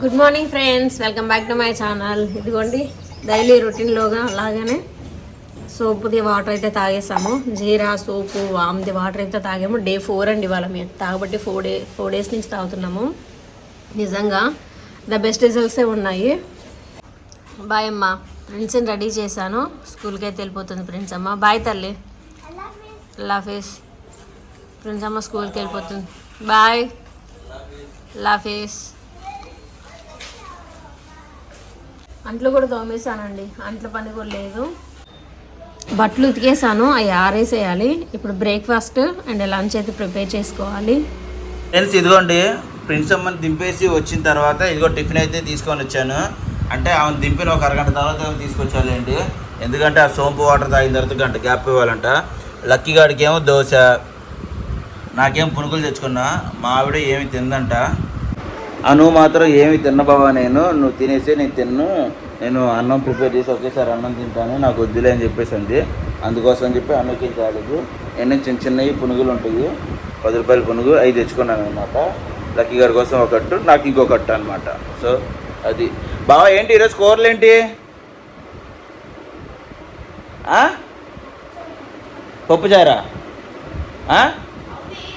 Good morning friends welcome back to my channel ఇదిగోండి daily రొటీన్లోగా అలాగనే సోపుది వాటర్ అయితే తాగేసాము. జీరా సోపు వామ్ది వాటర్ అయితే తాగాము. డే ఫోర్ అండి ఇవాళ మేము. తాగబట్టి ఫోర్ డే ఫోర్ డేస్ నుంచి తాగుతున్నాము. నిజంగా ద బెస్ట్ రిజల్ట్సే ఉన్నాయి. బాయ్ అమ్మ. ప్రిన్స్ని రెడీ చేశాను. స్కూల్కి అయితే వెళ్ళిపోతుంది ప్రిన్స్ అమ్మ. బాయ్ తల్లి. లాఫీస్ ప్రిన్స్ అమ్మ స్కూల్కి వెళ్ళిపోతుంది. బాయ్ లాఫీస్ అంట్లు కూడా తోమేశానండి. అంట్ల పని కూడా లేదు. బట్టలు ఉతికేసాను అవి ఆరేసేయాలి. ఇప్పుడు బ్రేక్ఫాస్ట్ అండ్ లంచ్ అయితే ప్రిపేర్ చేసుకోవాలి. ఫ్రెండ్స్ ఇదిగోండి. ప్రిన్స్ అమ్మని దింపేసి వచ్చిన తర్వాత ఇదిగో టిఫిన్ అయితే తీసుకొని వచ్చాను. అంటే ఆమెను దింపిన ఒక అరగంట తర్వాత తీసుకొచ్చాలండి ఎందుకంటే ఆ సోంపు వాటర్ తాగిన తర్వాత గంట గ్యాప్ ఇవ్వాలంట. లక్కీ గాడికి ఏమో దోశ. నాకేం పునుకులు తెచ్చుకున్నా. మా ఆవిడ ఏమి తిందంట. అను మాత్రం ఏమి తిన్నబావా నేను. నువ్వు తినేసి నేను తిన్ను. నేను అన్నం ప్రిపేర్ చేసి ఒకేసారి అన్నం తింటాను. నాకు వద్దులే అని చెప్పేసి అంది. అందుకోసం అని చెప్పి అన్నకి కాలేదు ఎన్నో చిన్న చిన్నవి పునుగులు ఉంటాయి. పది రూపాయల పునుగు. అవి తెచ్చుకున్నాను అనమాట లక్కీ గారి కోసం ఒకట్టు నాకు ఇంకొకటి అనమాట సో అది. బావా ఏంటి ఈరోజు కూరలు ఏంటి పప్పుచారా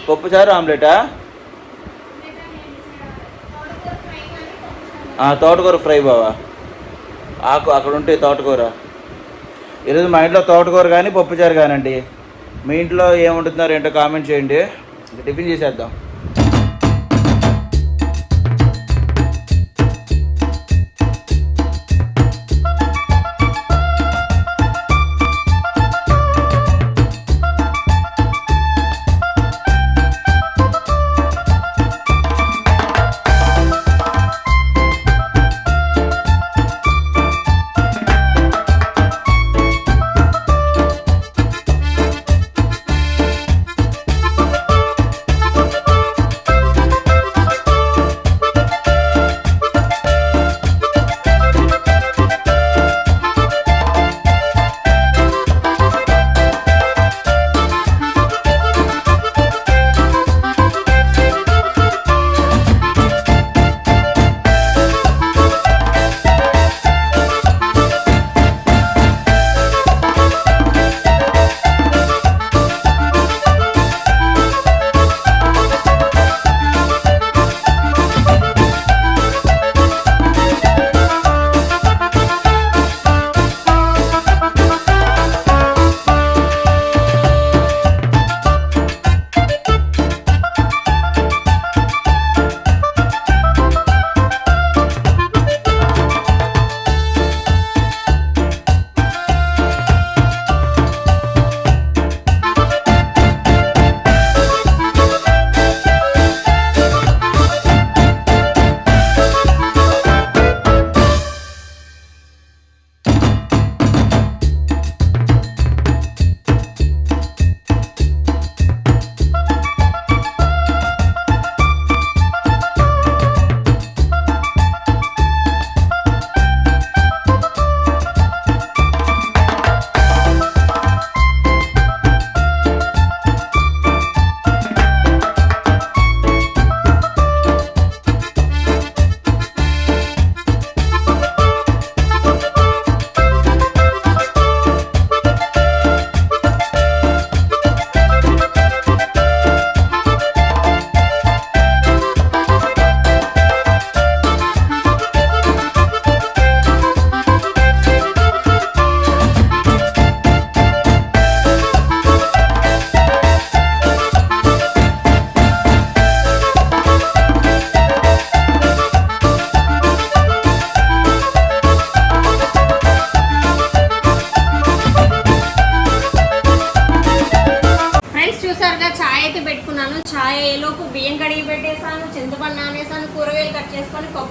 పప్పుచారు ఆమ్లెటా? తోటకూర ఫ్రై బావా? ఆకు అక్కడ ఉంటే తోటకూర. ఈరోజు మా ఇంట్లో తోటకూర కానీ పప్పుచారు కానండి మీ ఇంట్లో ఏముంటున్నారు ఏంటో కామెంట్ చేయండి. టిఫిన్ చేసేద్దాం.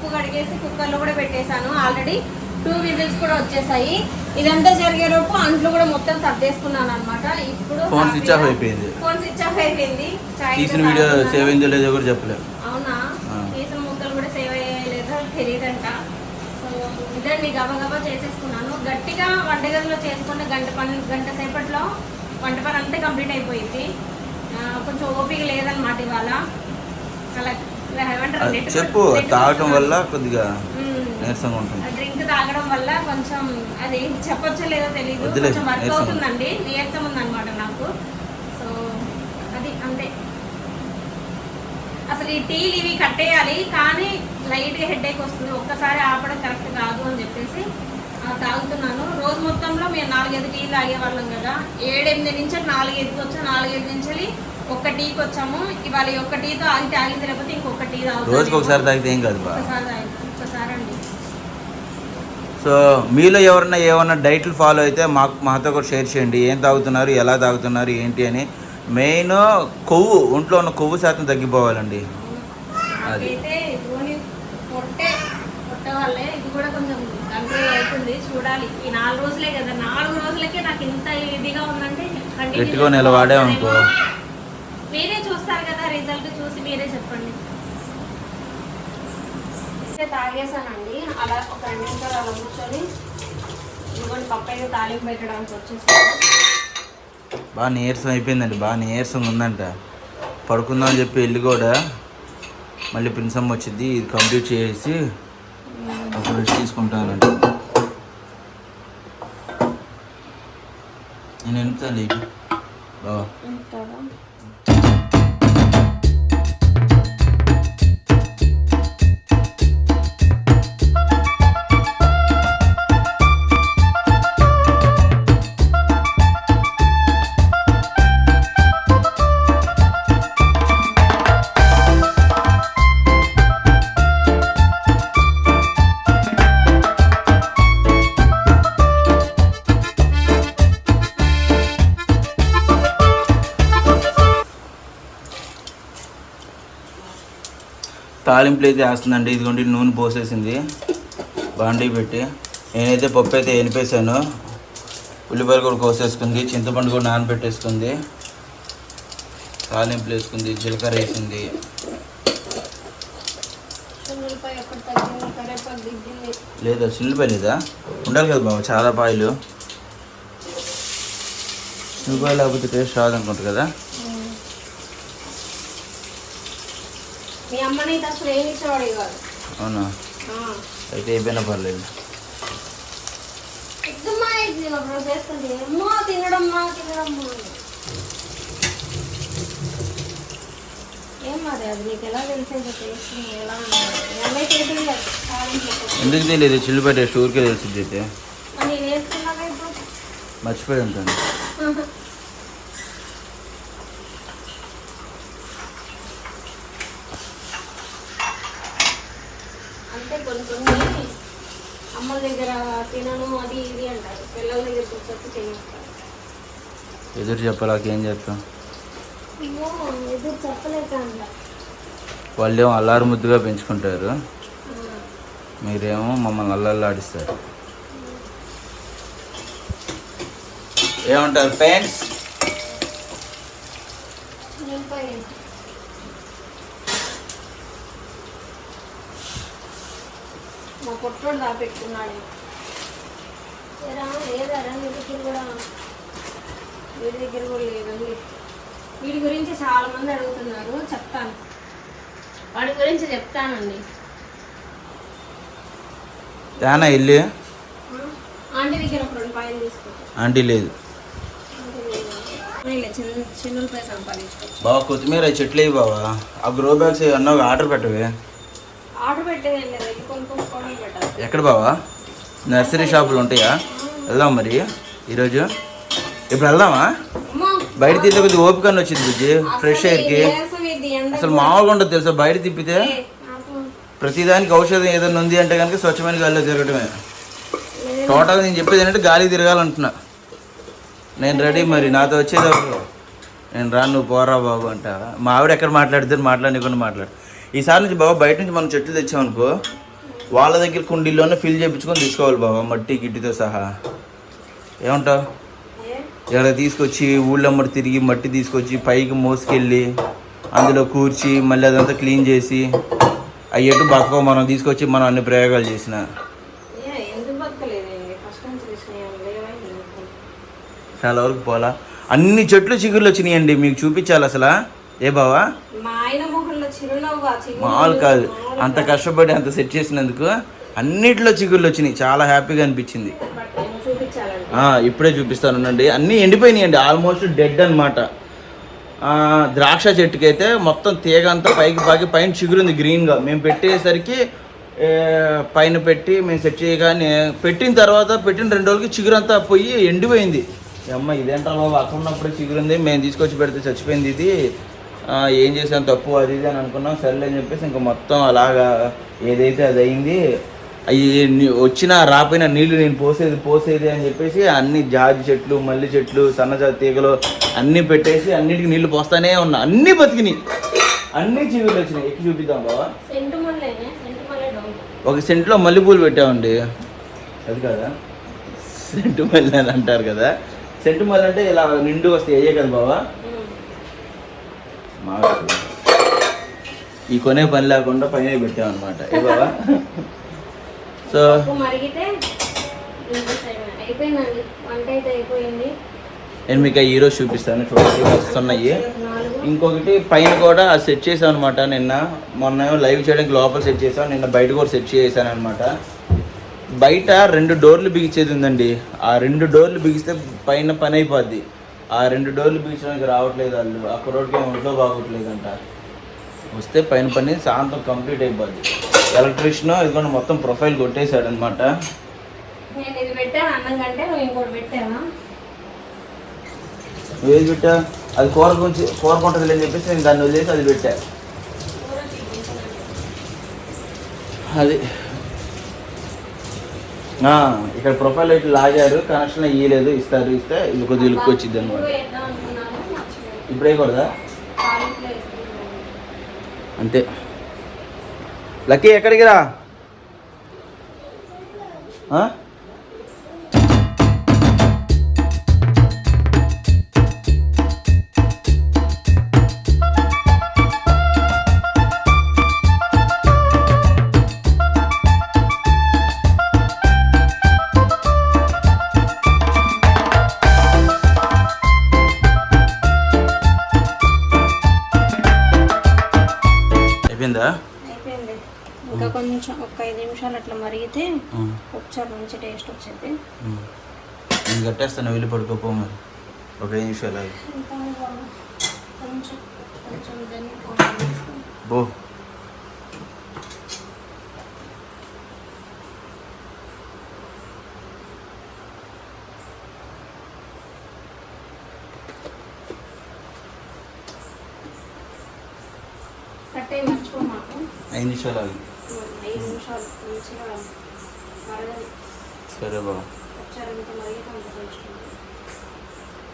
పప్పు కడిగేసి కుక్కర్లో కూడా పెట్టేశాను. ఆల్రెడీ టూ విజిల్స్ కూడా వచ్చేసాయి. ఇదంతా జరిగేలోపు అంట్లు కూడా మొత్తం సర్దేసుకున్నాను అనమాట ఇప్పుడు ఫోన్ స్విచ్ ఆఫ్ అయిపోయింది. ఫోన్ స్విచ్ ఆఫ్ అయిపోయింది. తీసిన వీడియో. సేవ్ అయిందో లేదో కూడా చెప్పలేము అవునా. తీసిన ముక్కలు కూడా సేవ్ అయ్యలేదో తెలియదంట. సో ఇదండి గబగబా చేసేసుకున్నాను. గట్టిగా వంటగదిలో చేసుకుంటే గంట పని గంట సేపట్లో వంట పని అంతా కంప్లీట్ అయిపోయింది. కొంచెం ఓపిక లేదనమాట ఇవాళ. అలా చెప్పు తాగటం వల్ల కొద్దిగా. నీరసంగా ఉంటుంది. డ్రింక్ తాగడం వల్ల కొంచెం అది చెప్పొచ్చో లేదో తెలియదు కొంచెం వర్క్. అవుతుందండి నీరసం ఉందన్నమాట నాకు. సో అది అంతే. అసలు ఈ టీలు ఇవి కట్టేయాలి కానీ లైట్గా హెడేక్ వస్తుంది. ఒక్కసారి ఆపడం కరెక్ట్ కాదు అని చెప్పేసి తాగుతున్నాను. రోజు మొత్తంలో మేము నాలుగైదు టీలు తాగేవాళ్ళం కదా. ఏడెనిమిది నుంచి నాలుగైదుకి వచ్చా నాలుగైదు నుంచి ఒక్క టీకి వచ్చాము. ఇవాళ ఒక్క టీతో ఆగితే ఆగింది లేకపోతే ఇంకొక టీ తాగుతాను రోజుకి ఒకసారి తాగితే ఏం కాదు బా. తాగి- అండి. సో మీలో ఎవరన్నా ఏమన్నా డైట్లు ఫాలో అయితే మాకు మాతో కూడా షేర్ చేయండి. ఏం తాగుతున్నారు ఎలా తాగుతున్నారు ఏంటి అని. మెయిన్ కొవ్వు ఒంట్లో ఉన్న కొవ్వు శాతం తగ్గిపోవాలండి. అది. నాకైతే ధోని పొట్టే పొట్ట వల్లే ఇది కూడా కొంచెం కంట్రోల్ అవుతుంది. చూడాలి. ఈ నాలుగు రోజులే కదా నాలుగు రోజులకే నాకు ఇంత ఇదిగా ఉందంటే continue గట్టిగా నిలబడే అనుకో మీరే చూస్తారు కదా రిజల్ట్ చూసి మీరే చెప్పండి అయితే తాగేసానండి. అలా ఒక రెండు నిమిషాలు అలా కూర్చొని ఇదిగోండి పప్పు అయితే తాలింపు పెట్టడానికి వచ్చేసాను. బాగా నీరసం అయిపోయిందండి బాగా నీరసం ఉందంట. పడుకుందాం అని చెప్పి వెళ్ళి కూడా మళ్ళీ ప్రిన్సమ్ వచ్చింది ఇది కంప్లీట్ చేసి ఒక రెస్ట్ తీసుకుంటానండి నేను ఎనుపుతాను బాబా తాలింపులు అయితే వేస్తుందండి. ఇదిగోండి నూనె పోసేసింది. బాండీ పెట్టి. నేనైతే పప్పు అయితే ఎనిపేసాను ఉల్లిపాయలు కూడా కోసేసుకుంది. చింతపండు కూడా నానబెట్టేసుకుంది. తాలింపులు వేసుకుంది. జీలకర్ర వేసింది. లేదా? చిల్లిపాయ లేదా? ఉండాలి కదా బాబు చాలా పాయలు. ఉల్లిపాయ లేకపోతే టేస్ట్ రాదనుకుంటా కదా. మీ అమ్మని అయితే అసలు ఏమి ఇచ్చేవాడు కాదు అవునా? అయితే అయిపోయినా పర్లేదు. ఎద్దమ్మా ఇది ఒకరోజు చేస్తుంది. అమ్మో తినడమ్మా తినడమ్మా అని. ఏం మరి అది నీకు ఎలా తెలిసేది టేస్ట్ ఎలా ఉన్నది? మీ అమ్మాయి చేసింది కదా తాలింపు ఎక్కువ. ఎందుకు తెలియదు చిల్లిపాయ టేస్ట్ ఊరికే తెలిసింది అయితే మరి నేను వేసుకున్నాగా ఇప్పుడు మర్చిపోయి ఉంటాను అంతే కొన్ని కొన్ని అమ్మల దగ్గర తినను అది ఇది అంటారు. పిల్లల దగ్గరికి వచ్చి తినేస్తారు. ఎదురు చెప్పాలాక ఏం అమ్మో ఎదురు చెప్పలేక వాళ్ళేమో అల్లారు ముద్దుగా పెంచుకుంటారు. మీరేమో మమ్మల్ని అల్లల్లాడిస్తారు ఏమంటారు ఫ్రెండ్స్ ఉల్లిపాయ పొట్టోడు దాపెట్టుకున్నాడు. ఏరా లేదారా నీ దగ్గర కూడా? వీడి దగ్గర కూడా లేదండి. వీడి గురించి చాలా మంది అడుగుతున్నారు చెప్తాను. వాడి గురించి చెప్తానండి. తేనా ఇల్లు? ఆంటీ దగ్గర ఒక రెండు పాయలు తీసుకో ఆంటీ లేదు. చిన్న చిన్నులపై సంపాదించుకో. బావా కొత్తిమీర చెట్లు వేయి బావా. ఆ గ్రో బ్యాగ్స్ అన్న ఆర్డర్ పెట్టవే. ఆర్డర్ పెట్టేది లేదు ఇది కొనుక్కోవడం పెట్టాలి. ఎక్కడ బావా? నర్సరీ షాపులు ఉంటాయా? వెళ్దాం మరి. ఈరోజు ఇప్పుడు వెళ్దామా? బయట తిరిగి కొద్దిగా ఓపిక అని వచ్చింది బుజ్జి. ఫ్రెష్ ఎయిర్కి అసలు మామూలుగా ఉండదు తెలుసా బయట తిప్పితే? ప్రతిదానికి ఔషధం ఏదైనా ఉంది అంటే కనుక స్వచ్ఛమైన గాలిలో తిరగటమే. టోటల్ నేను చెప్పేది ఏంటంటే గాలి తిరగాలంటున్నా. నేను రెడీ మరి నాతో వచ్చేది నేను రాను నువ్వు పోరా బాబు అంట. మా ఆవిడ ఎక్కడ మాట్లాడితే మాట్లాడకుండా మాట్లాడు. ఈసారి నుంచి బాబా బయట నుంచి మనం చెట్లు తెచ్చామనుకో వాళ్ళ దగ్గర కుండీల్లోనే ఫిల్ చేయించుకొని తీసుకోవాలి బాబా మట్టి గిట్టితో సహా. ఏమంటావు? ఇక్కడ తీసుకొచ్చి ఊళ్ళమ్మడి తిరిగి మట్టి తీసుకొచ్చి పైకి మోసుకెళ్ళి అందులో కూర్చి మళ్ళీ అదంతా క్లీన్ చేసి అయ్యేట్టు బతకో మనం తీసుకొచ్చి మనం అన్ని ప్రయోగాలు చేసిన. చాలా వరకు పోలా. అన్ని చెట్లు చిగుర్లు వచ్చినాయండి మీకు చూపించాలి అసలు. ఏ బావా? మా ఆయన మామూలు కాదు. అంత కష్టపడి అంత సెట్ చేసినందుకు అన్నిట్లో చిగుర్లు వచ్చినాయి. చాలా హ్యాపీగా అనిపించింది. ఇప్పుడే చూపిస్తానండి అన్నీ ఎండిపోయినాయండి. ఆల్మోస్ట్ డెడ్ అనమాట ద్రాక్ష చెట్టుకి అయితే మొత్తం తీగ అంతా పైకి పాకి పైన చిగురుంది గ్రీన్గా మేము పెట్టేసరికి పైన పెట్టి మేము సెట్ చేయగానే పెట్టిన తర్వాత పెట్టిన రెండు రోజులకి చిగురు అంతా పోయి ఎండిపోయింది. అమ్మ ఇదేంటా బాబు? అక్కడ ఉన్నప్పుడు చిగురుంది. మేము తీసుకొచ్చి పెడితే చచ్చిపోయింది ఇది. ఏం చేసాం తప్పు అది ఇది అని అనుకున్నాం. సర్లే అని చెప్పేసి ఇంకా మొత్తం అలాగా ఏదైతే అది అయింది అవి వచ్చిన రాపోయిన నీళ్ళు నేను పోసేది పోసేది అని చెప్పేసి అన్ని జాజి చెట్లు మల్లి చెట్లు సన్నజాతి తీగలు అన్నీ పెట్టేసి అన్నిటికి నీళ్ళు పోస్తానే ఉన్నా. అన్నీ బతికినాయి. అన్ని చిగురు వచ్చినాయి. ఎక్కి చూపిద్దాం బావా. డౌన్. ఒక సెంట్లో మల్లెపూలు పెట్టామండి. అది కదా? సెంటు మల్లె అని అంటారు కదా. సెంటు మల్లె అంటే ఇలా నిండు వస్తాయి. అయ్యే కదా బావా? ఈ కొనే పని లేకుండా పైన పెట్టామన్నమాట. ఏ బావా? సో నేను మీకు ఈ రోజు చూపిస్తాను. చూడండి వస్తున్నాయి. ఇంకొకటి పైన కూడా సెట్ చేశాను అనమాట నిన్న. మొన్న లైవ్ చేయడానికి లోపల సెట్ చేశాను నిన్న బయట కూడా సెట్ చేశాను అనమాట బయట రెండు డోర్లు బిగించేది ఉందండి. ఆ రెండు డోర్లు బిగిస్తే పైన పని అయిపోద్ది. ఆ రెండు డోర్లు బిగించడానికి రావట్లేదు వాళ్ళు. ఆ కుర్రోడికి ఒంట్లో బాగోట్లేదంట. వస్తే పైన పని శాంతం కంప్లీట్ అయిపోద్ది. ఎలక్ట్రీషియన్ ఇదిగోండి మొత్తం ప్రొఫైల్ కొట్టేశాడు అనమాట ఏది పెట్టా? అది కూర గురించి కూర కొంటది అని చెప్పేసి నేను దాన్ని వదిలేసి అది పెట్టా. అది. ఇక్కడ ప్రొఫైల్ అయితే లాగారు కనెక్షన్ ఇయ్యలేదు ఇస్తారు ఇస్తే ఇది కొద్దిగా లుక్ వచ్చింది అనమాట. ఇప్పుడు వేద్దాం ఇప్పుడే అంతే. లక్కీ ఎక్కడికి రా? నిమిషాలు అట్లా మరిగితే. ఒకసారి మంచి టేస్ట్ వచ్చింది. నేను కట్టేస్తాను వెళ్ళి పడుకోపో మరి. ఒక ఐదు నిమిషాలు కొంచెం బో ఐదు నిమిషాలు ఆగి. ఐదు నిమిషాలు మంచిగా సరే బాబు.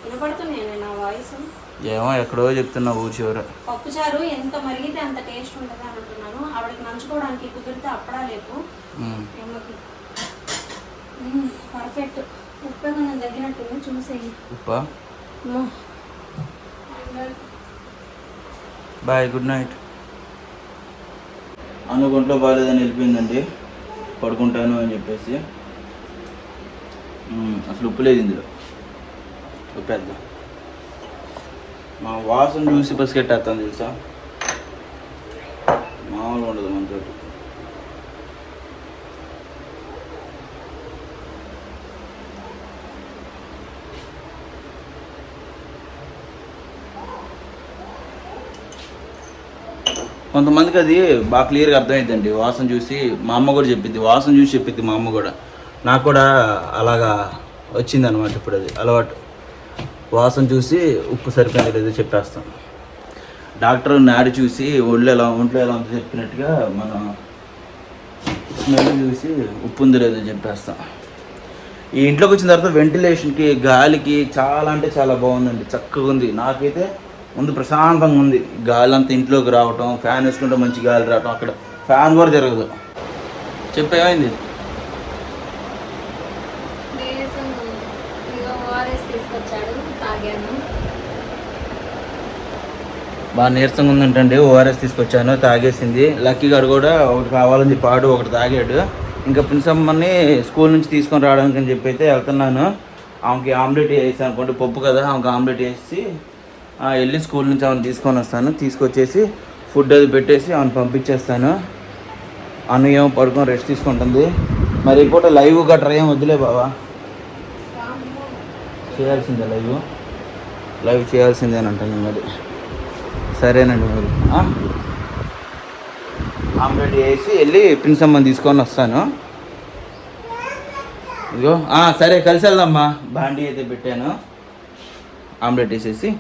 వినపడుతున్నాయి నా వాయిస్ ఏమో ఎక్కడో చెప్తున్నా ఊరి చివర. పప్పుచారు ఎంత మరిగితే అంత టేస్ట్ ఉంటుంది అని అంటున్నాను. ఆవిడకి నంచుకోవడానికి కుదిరితే అప్పడా లేపు. ఎమ్మకి పర్ఫెక్ట్ ఉప్పు కొంచెం తగ్గినట్టుంది చూసేయి. ఉప్పా. బాయ్ గుడ్ నైట్ అనుకుంట్లో బాగాలేదని వెళ్ళిపోయిందండి. పడుకుంటాను అని చెప్పేసి. అసలు ఉప్పు లేదు ఇందులో. ఉప్పేద్దాం. మా వాసన చూసి పసిగట్టేస్తాను తెలుసా? మామూలుగా ఉండదు మనతోటి. కొంతమందికి అది బాగా క్లియర్గా అర్థమైందండి వాసన చూసి మా అమ్మ కూడా చెప్పింది వాసన చూసి చెప్పింది మా అమ్మ కూడా. నాకు కూడా అలాగా వచ్చింది అనమాట ఇప్పుడు అది అలవాటు. వాసన చూసి ఉప్పు సరిపోయింది లేదో చెప్పేస్తాం డాక్టర్ నాడి చూసి ఒళ్ళు ఎలా ఒంట్లో ఎలా ఉందో చెప్పినట్టుగా మనం స్మెల్ చూసి ఉప్పు ఉంది లేదో చెప్పేస్తాం ఈ ఇంట్లోకి వచ్చిన తర్వాత వెంటిలేషన్కి గాలికి చాలా అంటే చాలా బాగుందండి. చక్కగా ఉంది. నాకైతే ముందు ప్రశాంతంగా ఉంది. గాలి అంతా ఇంట్లోకి రావటం ఫ్యాన్ వేసుకుంటే మంచి గాలి రావటం అక్కడ ఫ్యాన్ కూడా జరగదు. చెప్పు ఏమైంది నీరసం ఇక ఓఆర్ఎస్ తీసుకొచ్చాడు తాగాను. బాగా నీరసంగా ఉందంటండి ఓఆర్ఎస్ తీసుకొచ్చాను తాగేసింది. లక్కీ గారు కూడా ఒకటి కావాలని ఆడు ఒకటి తాగాడు. ఇంకా ప్రిన్సమ్మని స్కూల్ నుంచి తీసుకొని రావడానికి అని చెప్పి అయితే వెళ్తున్నాను. ఆమెకి ఆమ్లెట్ వేసి అనుకోండి పప్పు కదా ఆమెకి ఆమ్లెట్ వేసి వెళ్ళి స్కూల్ నుంచి ఆమెను తీసుకొని వస్తాను. తీసుకొచ్చేసి ఫుడ్ అది పెట్టేసి ఆమెను పంపించేస్తాను. అను ఏమో పడుకొని రెస్ట్ తీసుకుంటుంది. మరి ఈ పూట లైవ్ గట్రా ఏం వద్దులే బావా. చేయాల్సిందే లైవ్. లైవ్ చేయాల్సిందేనంటాను మరి. సరేనండి మరి. ఆమ్లెట్ వేసి వెళ్ళి పిన్సమ్మని తీసుకొని వస్తాను. ఇదిగో. సరే కలిసి వెళ్దామ్మా. బాండీ అయితే పెట్టాను. ఆమ్లెట్ వేసేసి.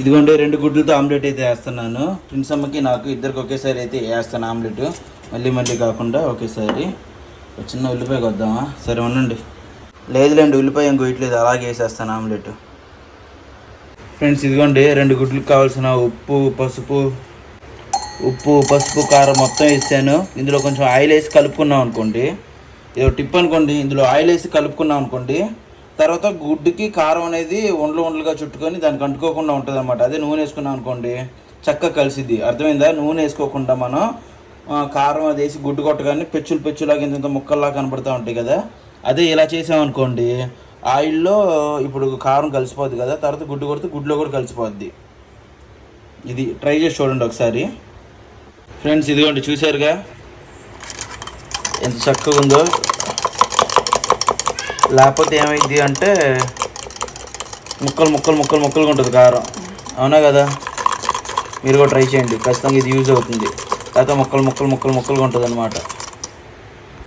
ఇదిగోండి రెండు గుడ్లతో ఆమ్లెట్ అయితే వేస్తున్నాను. ప్రిన్స్ అమ్మకి నాకు ఇద్దరికి ఒకేసారి అయితే వేస్తాను ఆమ్లెట్. మళ్ళీ మళ్ళీ కాకుండా ఒకేసారి. ఒక చిన్న ఉల్లిపాయ కొద్దామా? సరే ఉండండి. లేదులేండి ఉల్లిపాయ ఏం కొయ్యట్లేదు అలాగే వేసేస్తాను ఆమ్లెట్. ఫ్రెండ్స్ ఇదిగోండి రెండు గుడ్లకు కావాల్సిన ఉప్పు పసుపు ఉప్పు పసుపు కారం మొత్తం వేసాను. ఇందులో కొంచెం ఆయిల్ వేసి కలుపుకున్నాం అనుకోండి. ఇది టిప్ అనుకోండి ఇందులో ఆయిల్ వేసి కలుపుకున్నాం అనుకోండి తర్వాత గుడ్డుకి కారం అనేది ఉండలు ఉండలుగా చుట్టుకొని దానికి అంటుకోకుండా ఉంటుంది అనమాట అదే నూనె వేసుకున్నాం అనుకోండి చక్కగా కలిసిద్ది. అర్థమైందా? నూనె వేసుకోకుండా మనం కారం అది వేసి గుడ్డు కొట్టగానే పెచ్చులు పెచ్చులాగా ఇంత ఇంత ముక్కల్లా కనబడుతూ ఉంటాయి కదా. అదే ఇలా చేసామనుకోండి ఆయిల్లో ఇప్పుడు కారం కలిసిపోద్ది కదా తర్వాత గుడ్డు కొడితే గుడ్లో కూడా కలిసిపోద్ది. ఇది ట్రై చేసి చూడండి ఒకసారి. ఫ్రెండ్స్ ఇదిగోండి చూసారుగా ఎంత చక్కగా ఉందో. లేకపోతే ఏమైంది అంటే ముక్కలు ముక్కలు ముక్కలు ముక్కలుగా ఉంటుంది కారం. అవునా కదా? మీరు కూడా ట్రై చేయండి. ఖచ్చితంగా ఇది యూజ్ అవుతుంది. లేకపోతే ముక్కలు ముక్కలు ముక్కలు ముక్కలుగా ఉంటుంది అనమాట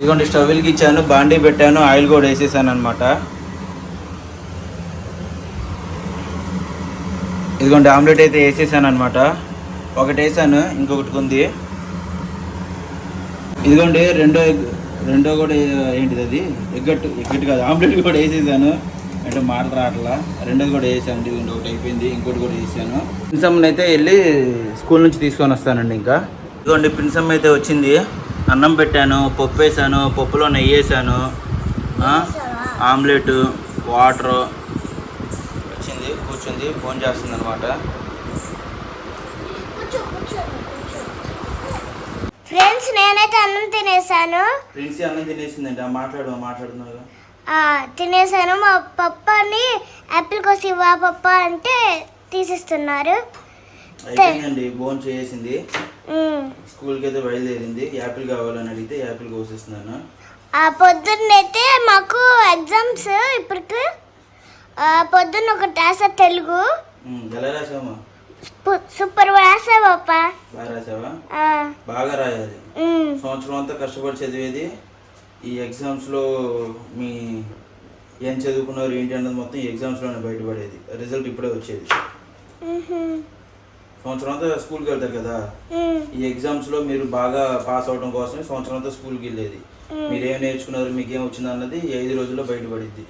ఇదిగోండి స్టవ్ ఇచ్చాను బాండీ పెట్టాను ఆయిల్ కూడా వేసేసాను అనమాట ఇదిగోండి ఆమ్లెట్ అయితే వేసేసాను అనమాట ఒకటి వేసాను ఇంకొకటి ఉంది. ఇదిగోండి రెండో రెండో కూడా ఏంటిది అది? ఎగ్గట్టు ఎగ్గట్టు కాదు ఆమ్లెట్ కూడా వేసేసాను. అంటే మాట రావట్లా. రెండోది కూడా వేసాను ఇదిగోండి ఒకటి అయిపోయింది ఇంకోటి కూడా వేసాను. ప్రిన్సమ్ని అయితే వెళ్ళి స్కూల్ నుంచి తీసుకొని వస్తానండి ఇంకా. ఇదిగోండి ప్రిన్సమ్ అయితే వచ్చింది. అన్నం పెట్టాను పప్పు వేసాను పప్పులో నెయ్యి వేసాను. Omelette water. వచ్చింది కూర్చుంది ఫోన్ చేస్తుంది అనమాట ఫ్రెండ్స్ నేనైతే అన్నం తినేసాను. ప్రిన్సీ అన్నం తినేసిందండి ఆ మాట్లాడు మాట్లాడుతున్నావు ఆ, తినేసాను. మా పప్పని యాపిల్ కోసి ఇవ్వా పప్ప అంటే తీసిస్తున్నారు. అయిపోయిందండి. బోన్ చేసింది. స్కూల్కి అయితే బయలుదేరింది. యాపిల్ కావాలని అడిగితే యాపిల్ కోసిస్తున్నాను. ఆ పొద్దున్నైతే మాకు ఎగ్జామ్స్ ఇప్పటికి. ఆ, పొద్దున్న ఒక రాసా తెలుగు. ఎలా రాసావమ్మా పు- సూపర్ రాసా పప్ప బాగా రాసావా? ఆ, బాగా రాయాలి. సంవత్సరం అంతా కష్టపడి చదివేది ఈ ఎగ్జామ్స్లో మీ ఏం చదువుకున్నారు ఏంటి అన్నది మొత్తం ఈ ఎగ్జామ్స్లోనే బయటపడేది. రిజల్ట్ ఇప్పుడే వచ్చేది. సంవత్సరం అంతా స్కూల్కి వెళ్తారు కదా. ఈ ఎగ్జామ్స్లో మీరు బాగా పాస్ అవడం కోసమే సంవత్సరం అంతా స్కూల్కి వెళ్ళేది. మీరు ఏం నేర్చుకున్నారు మీకు ఏం వచ్చింది అన్నది ఐదు రోజుల్లో బయటపడిద్ది.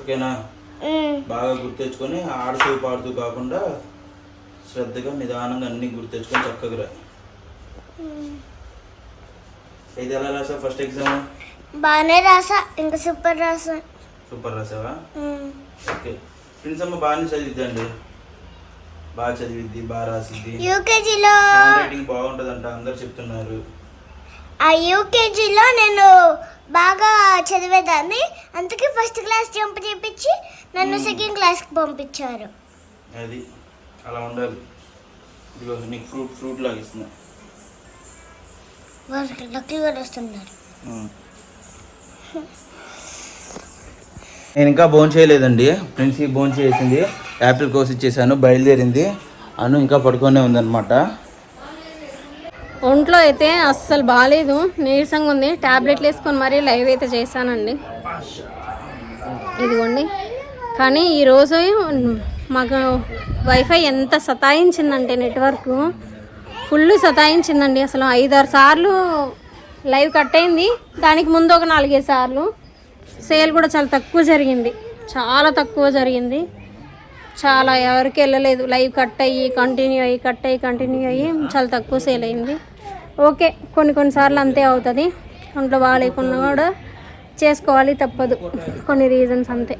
ఓకేనా. బాగా గుర్తెచ్చుకొని ఆడుతూ పాడుతూ కాకుండా శ్రద్ధగా నిదానంగా అన్ని గుర్తెచ్చుకొని చక్కగా రా. అయితే ఎలా రాసావు ఫస్ట్ ఎగ్జామ్ బాగానే రాసా ఇంకా సూపర్ రాసా. సూపర్ రాసావా. ఓకే. ఫ్రెండ్స్ అమ్మ బాగానే చదివిద్దండి. బాగా చదివిద్ది బాగా రాసిద్ది. యూకేజీలో రైటింగ్ బాగుంటుందంట అందరు చెప్తున్నారు. ఆ యూకేజీలో నేను బాగా చదివేదాన్ని. అందుకే ఫస్ట్ క్లాస్ జంప్ చేపించి నన్ను సెకండ్ క్లాస్కి పంపించారు. అది. అలా ఉండాలి. ఇదిగో నీకు ఫ్రూట్ ఫ్రూట్ లాగా ఇస్తున్నా. వాళ్ళకి లక్కీ కూడా వస్తున్నారు నేను ఇంకా భోజనం చేయలేదండి. ఫ్రెండ్స్కి భోజనం చేసింది. యాపిల్ కోసి ఇచ్చేసాను బయలుదేరింది. అను ఇంకా పడుకొనే ఉందన్నమాట. ఒంట్లో అయితే అస్సలు బాగాలేదు నీరసంగా ఉంది. ట్యాబ్లెట్లు వేసుకొని మరీ లైవ్ అయితే చేశానండి. ఇదిగోండి. కానీ ఈరోజు మాకు వైఫై ఎంత సతాయించిందంటే నెట్వర్క్. ఫుల్ సతాయించిందండి. అసలు ఐదారు సార్లు లైవ్ కట్ అయింది. దానికి ముందు ఒక నాలుగైదు సార్లు. సేల్ కూడా చాలా తక్కువ జరిగింది. చాలా తక్కువ జరిగింది. చాలా ఎవరికి వెళ్ళలేదు. లైవ్ కట్ అయ్యి కంటిన్యూ అయ్యి కట్ అయ్యి కంటిన్యూ అయ్యి చాలా తక్కువ సేల్ అయింది. ఓకే కొన్ని కొన్నిసార్లు అంతే అవుతుంది. ఒంట్లో బాగాలేకుండా కూడా చేసుకోవాలి తప్పదు. కొన్ని రీజన్స్ అంతే.